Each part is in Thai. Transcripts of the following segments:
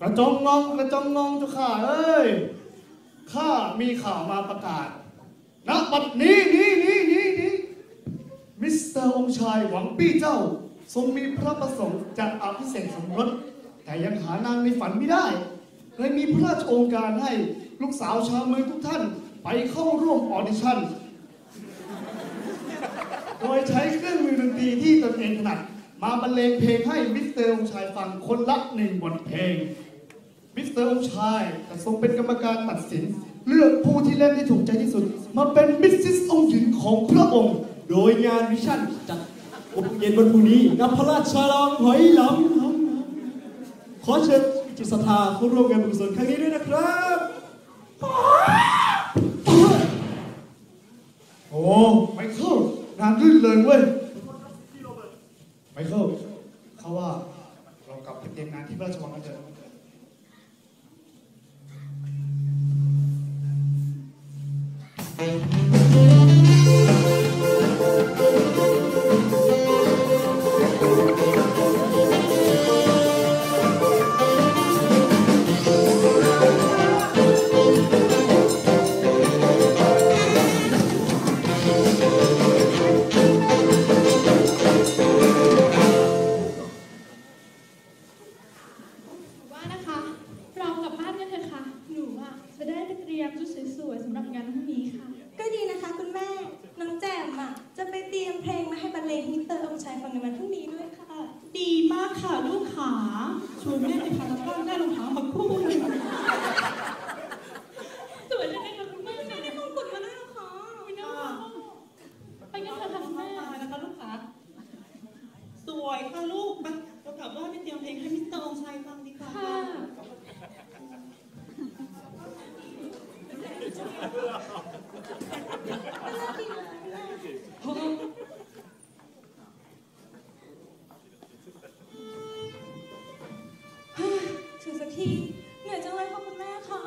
กระจงงองกระจงงองเจ้าข้าเอ้ยข้ามีข่าวมาประกาศณบัดนี้นี้นี้นี้นี้มิสเตอร์องค์ชายหวังปี้เจ้า ทรงมีพระประสงค์จะอภิเษกสมรสแต่ยังหานางในฝันไม่ได้เลยมีพระราชองการให้ลูกสาวชาวเมืองทุกท่าน ไปเข้าร่วมออดิชั่น โดยใช้เครื่องมือดนตรีที่ตนเองถนัด มาบรรเลงเพลงให้มิสเตอร์องค์ชายฟังคนละหนึ่งบทเพลง มิสเตอร์องค์ชายจะทรงเป็นกรรมการตัดสิน เลือกผู้ที่เล่นได้ถูกใจที่สุด มาเป็นมิสซิสองค์หญิงของพระองค์ โดยงานวิชั่นจัดอบเย็นวันพรุ่งนี้ณพระราชวังหอยหลำขอเชิญจิตศรัทธาเข้าร่วมงานบุญกุศลครั้งนี้ด้วยนะครับ โอ้ไมเคิลงานรื่นเริงเว้ยไมเคิลเขาว่าเรากลับไปเตรียมงานที่พระราชวังกันเถอะ สวยๆสำหรับงานพรุ่งนี้ค่ะ ก็ดีนะคะ คุณแม่น้องแจ่มอะจะไปเตรียมเพลงมาให้บรรเลงฮิตเตอร์องค์ชายฟังในวันพรุ่งนี้ด้วยค่ะ ดีมากค่ะลูกขาชวนแม่ไปพารากอนได้รองเท้ามาคู่ ทีเหนื่อยจังเลยค่ะคุณแม่ค่ะ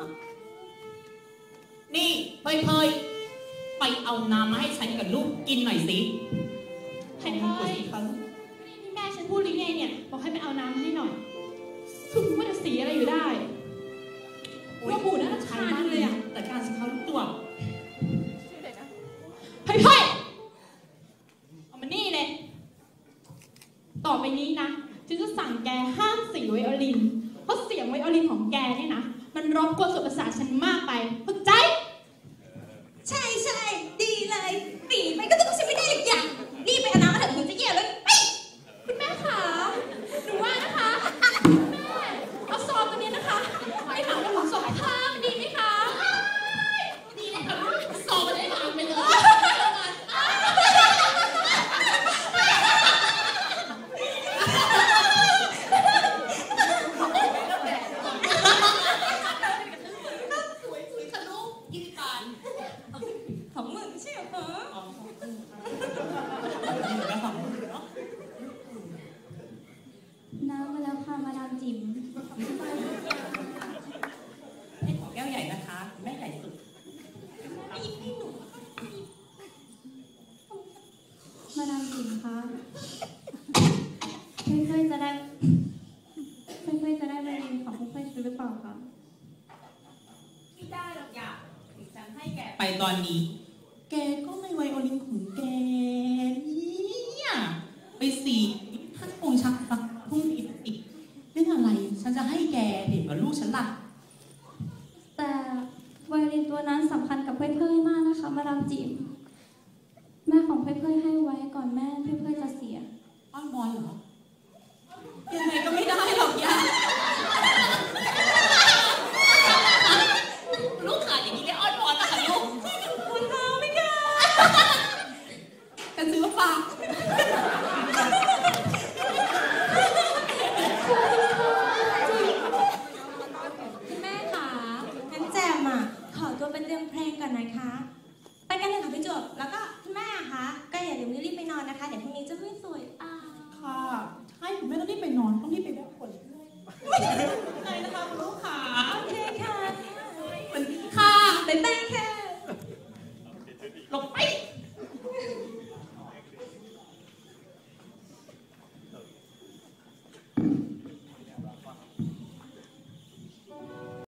นี่เพยเพยไปเอาน้ำมาให้ฉันกับลูกกินหน่อยสิเห็นไหมที่แม่ฉันพูดหรือไงเนี่ย บอกให้ไปเอาน้ำให้หน่อยคุณว่าจะสีอะไรอยู่ได้ว่าบูดน่าทานเลยอะแต่การสิเขาลูกตัวเฮ้ยเฮ้ยเอามานี่เลย ต่อไปนี้นะฉันจะสั่งแกห้ามสีไวโอลิน เพราะเสียงไวโอลินของแกเนี่ยนะ มันรบกวนส่วนประสาทฉันมากไปเพราะจ ใช่ใช่ดีเลยปีไปก็ต้องใช้ไม่ได้อีกอย่างนี่ไปเอาน้ำมาเถอะถึงจะแย่เลยไป คุณแม่คะหนูว่านะคะแม่เอาซองตัวนี้นะคะไปหาหมอสองข้างดีไหมคะ ดีเลยค่ะลูกสอบมาได้ทางไปเลย สวยสวยค่ะลูกกินก่อน ของมึงไม่ใช่เหรอคะ น้ำมาแล้วค่ะมาดามจิ๋ม ให้ขอแก้วใหญ่นะคะ แม่ใหญ่สุด มาดามจิ๋มคะ เพื่อนๆจะได้เพื่อนๆจะได้ไปเรียนของเพื่อนๆหรือเปล่าคะไม่ได้หรอกอย่าฉันให้แกไปตอนนี้ แกก็ไม่ไวโอลินของแกเนี่ยไปสีท่านองค์ชักฟังพรุ่งนี้อีกเรื่องอะไร ฉันจะให้แกเห็นว่าลูกฉันล่ะแต่ไวโอลินตัวนั้นสำคัญกับเพื่อนๆมากนะคะมาดามจิ๋มแม่ของเพื่อนๆให้ไว้ก่อนแม่เพื่อนๆจะเสียอ้อนบอลเหรอ ยังไงก็ไม่ได้หรอกย่าลูกขาดอย่างนี้ได้อ้อนบอลนะคะลูกคุณเท้าไม่ได้กันซื้อมาฝาก คุณแม่ค่ะงั้นแจ่มอะ อตัวไปเตรียมเพลงก่อนนะคะ ไปกันเลยค่ะพี่จบ แล้วก็คุณแม่อะคะก็อย่าลืมรีบไปนอนนะคะ เดี๋ยวพรุ่งนี้จะไม่สวยอ่าค่ะใช่คุณแม่ต้องรีบไปนอนต้องรีบไปแบบ